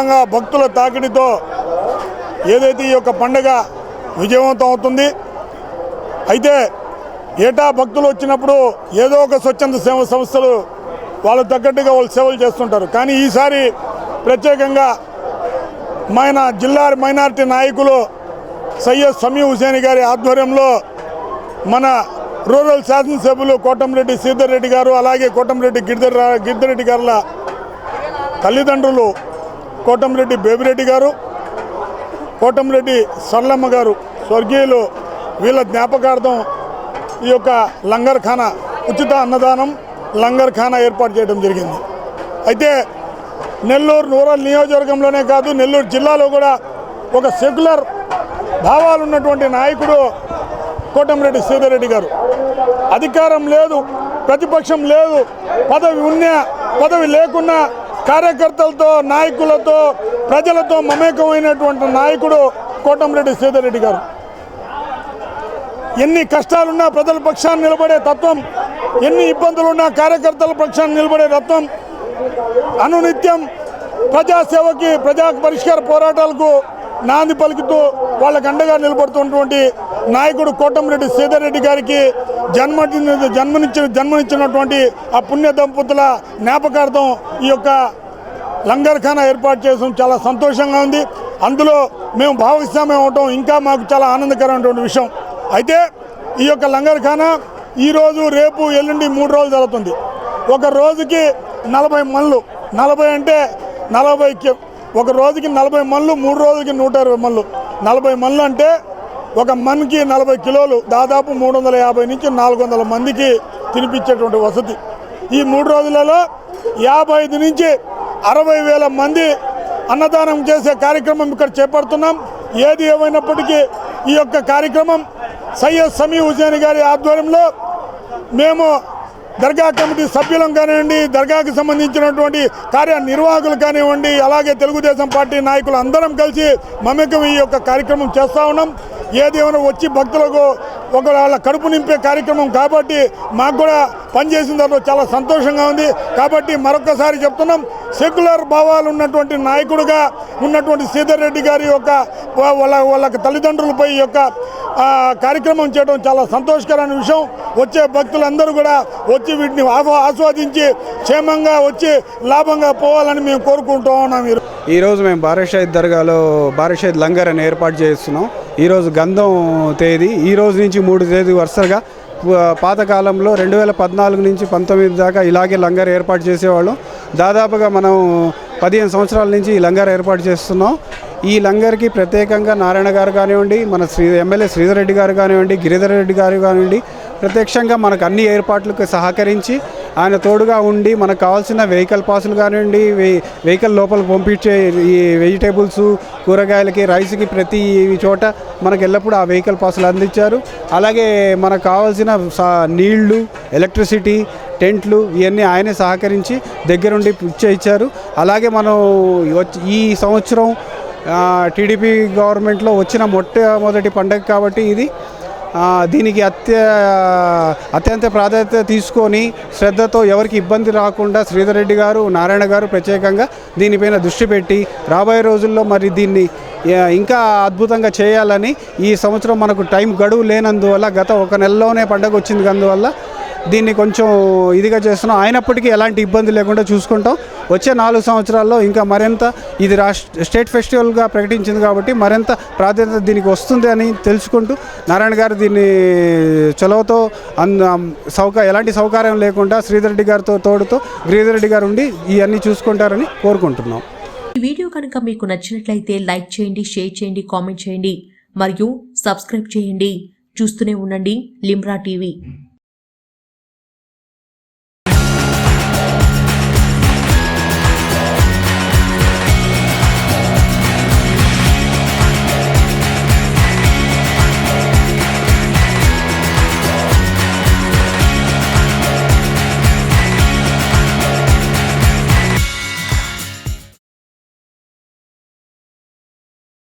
విశాలంగా భక్తుల తాకిడితో ఏదైతే ఈ యొక్క పండగ విజయవంతం అవుతుంది అయితే ఏటా భక్తులు వచ్చినప్పుడు ఏదో ఒక స్వచ్ఛంద సేవ సంస్థలు వాళ్ళకు తగ్గట్టుగా వాళ్ళు సేవలు చేస్తుంటారు. కానీ ఈసారి ప్రత్యేకంగా మైన జిల్లా మైనార్టీ నాయకులు సయ్యద్ సమీ హుసేన్ గారి ఆధ్వర్యంలో మన రూరల్ శాసనసభ్యులు కోటంరెడ్డి శ్రీధర్ రెడ్డి గారు అలాగే కోటంరెడ్డి గిరిధర్ గిరిధరెడ్డి గారుల తల్లిదండ్రులు కోటంరెడ్డి బేబిరెడ్డి గారు కోటంరెడ్డి సర్లమ్మ గారు స్వర్గీయులు వీళ్ళ జ్ఞాపకార్థం ఈ యొక్క లంగర్ ఖానా ఉచిత అన్నదానం లంగర్ ఖానా ఏర్పాటు చేయడం జరిగింది. అయితే నెల్లూరు రూరల్ నియోజకవర్గంలోనే కాదు నెల్లూరు జిల్లాలో కూడా ఒక సెక్యులర్ భావాలు ఉన్నటువంటి నాయకుడు కోటంరెడ్డి శ్రీధర్ గారు. అధికారం లేదు ప్రతిపక్షం లేదు పదవి ఉన్నా పదవి లేకున్నా కార్యకర్తలతో నాయకులతో ప్రజలతో మమేకమైనటువంటి నాయకుడు కోటంరెడ్డి సీతారెడ్డి గారు. ఎన్ని కష్టాలున్నా ప్రజల పక్షాన్ని నిలబడే తత్వం ఎన్ని ఇబ్బందులున్నా కార్యకర్తల పక్షాన్ని నిలబడే తత్వం అనునిత్యం ప్రజాసేవకి ప్రజా పరిష్కార పోరాటాలకు నాంది పలుకుతూ వాళ్ళకు అండగా నిలబడుతున్నటువంటి నాయకుడు కోటంరెడ్డి సీతారెడ్డి గారికి జన్మ జన్మనిచ్చిన జన్మనిచ్చినటువంటి ఆ పుణ్య దంపతుల జ్ఞాపకార్థం ఈ యొక్క లంగర్ఖానా ఏర్పాటు చేయడం చాలా సంతోషంగా ఉంది. అందులో మేము భాగస్వామ్యం అవటం ఇంకా మాకు చాలా ఆనందకరమైనటువంటి విషయం. అయితే ఈ యొక్క లంగర్ఖానా ఈరోజు రేపు ఎల్లుండి మూడు రోజులు జరుగుతుంది. ఒక రోజుకి నలభై మళ్ళు నలభై అంటే నలభై ఒక రోజుకి నలభై మళ్ళు మూడు రోజులకి నూట ఇరవై మళ్ళు నలభై మళ్ళు అంటే ఒక మన్కి నలభై కిలోలు దాదాపు మూడు వందల యాభై నుంచి నాలుగు వందల మందికి తినిపించేటువంటి వసతి. ఈ మూడు రోజులలో యాభై ఐదు నుంచి అరవై వేల మంది అన్నదానం చేసే కార్యక్రమం ఇక్కడ చేపడుతున్నాం. ఏది ఏమైనప్పటికీ ఈ యొక్క కార్యక్రమం సయ్యద్ సమీ హుసేన్ గారి ఆధ్వర్యంలో మేము దర్గా కమిటీ సభ్యులం కానివ్వండి దర్గాకి సంబంధించినటువంటి కార్యనిర్వాహకులు కానివ్వండి అలాగే తెలుగుదేశం పార్టీ నాయకులు అందరం కలిసి మమేకం ఈ యొక్క కార్యక్రమం చేస్తూ ఉన్నాం. ఏదేమైనా వచ్చి భక్తులకు ఒకవేళ కడుపు నింపే కార్యక్రమం కాబట్టి మాకు కూడా పనిచేసిన దాంట్లో చాలా సంతోషంగా ఉంది. కాబట్టి మరొకసారి చెప్తున్నాం సెక్యులర్ భావాలు ఉన్నటువంటి నాయకుడుగా ఉన్నటువంటి శ్రీధర్ రెడ్డి గారి యొక్క వాళ్ళ వాళ్ళ తల్లిదండ్రులపై ఈ యొక్క కార్యక్రమం చేయడం చాలా సంతోషకరమైన విషయం. వచ్చే భక్తులందరూ కూడా వచ్చి వీటిని ఆస్వా- ఆస్వాదించి క్షేమంగా వచ్చి లాభంగా పోవాలని మేము కోరుకుంటూ ఉన్నాం ఈరోజు ఈరోజు మేము బారాషాహిద్ దర్గాలో బారాషాహిద్ లంగర్ అని ఏర్పాటు చేస్తున్నాం. ఈరోజు గంధం తేదీ ఈ రోజు నుంచి మూడు తేదీ వరుసగా పాతకాలంలో రెండు వేల పద్నాలుగు నుంచి పంతొమ్మిది దాకా ఇలాగే లంగర్ ఏర్పాటు చేసేవాళ్ళం. దాదాపుగా మనం పదిహేను సంవత్సరాల నుంచి ఈ లంగర్ ఏర్పాటు చేస్తున్నాం. ఈ లంగర్కి ప్రత్యేకంగా నారాయణ గారు కానివ్వండి మన శ్రీ ఎమ్మెల్యే శ్రీధర్ రెడ్డి గారు కానివ్వండి గిరిధర్ రెడ్డి గారు కానివ్వండి ప్రత్యక్షంగా మనకు అన్ని ఏర్పాట్లకు సహకరించి ఆయన తోడుగా ఉండి మనకు కావాల్సిన వెహికల్ పాసులు కానివ్వండి వెహికల్ లోపలికి పంపించే ఈ వెజిటేబుల్స్ కూరగాయలకి రైస్కి ప్రతి చోట మనకు ఎల్లప్పుడూ ఆ వెహికల్ పాసులు అందించారు. అలాగే మనకు కావాల్సిన సా- నీళ్ళు ఎలక్ట్రిసిటీ టెంట్లు ఇవన్నీ ఆయనే సహకరించి దగ్గరుండి ఇచ్చారు. అలాగే మనం వచ్చి- ఈ సంవత్సరం టీడీపీ గవర్నమెంట్లో వచ్చిన మొట్టమొదటి పండగ కాబట్టి ఇది. దీనికి అత్య అత్యంత ప్రాధాన్యత తీసుకొని శ్రద్ధతో ఎవరికి ఇబ్బంది రాకుండా శ్రీధర్ రెడ్డి గారు నారాయణ గారు ప్రత్యేకంగా దీనిపైన దృష్టి పెట్టి రాబోయే రోజుల్లో మరి దీన్ని ఇంకా అద్భుతంగా చేయాలని ఈ సంవత్సరం మనకు టైం గడువు లేనందువల్ల గత ఒక నెలలోనే పండగ వచ్చింది అందువల్ల దీన్ని కొంచెం ఇదిగా చేస్తున్నాం. అయినప్పటికీ ఎలాంటి ఇబ్బంది లేకుండా చూసుకుంటాం. వచ్చే నాలుగు సంవత్సరాల్లో ఇంకా మరింత ఇది రాష్ట్ర స్టేట్ ఫెస్టివల్గా ప్రకటించింది కాబట్టి మరింత ప్రాధాన్యత దీనికి వస్తుంది అని తెలుసుకుంటూ నారాయణ గారు దీన్ని చొలవతో అన్ సౌక ఎలాంటి సౌకర్యం లేకుండా శ్రీధర్ రెడ్డి గారితో తోడుతో గిరిధర్ రెడ్డి గారు ఉండి ఇవన్నీ చూసుకుంటారని కోరుకుంటున్నాం. ఈ వీడియో కనుక మీకు నచ్చినట్లయితే లైక్ చేయండి షేర్ చేయండి కామెంట్ చేయండి. మరియు సబ్స్క్రైబ్ చేయండి. చూస్తూనే ఉండండి లిమ్రా టీవీ.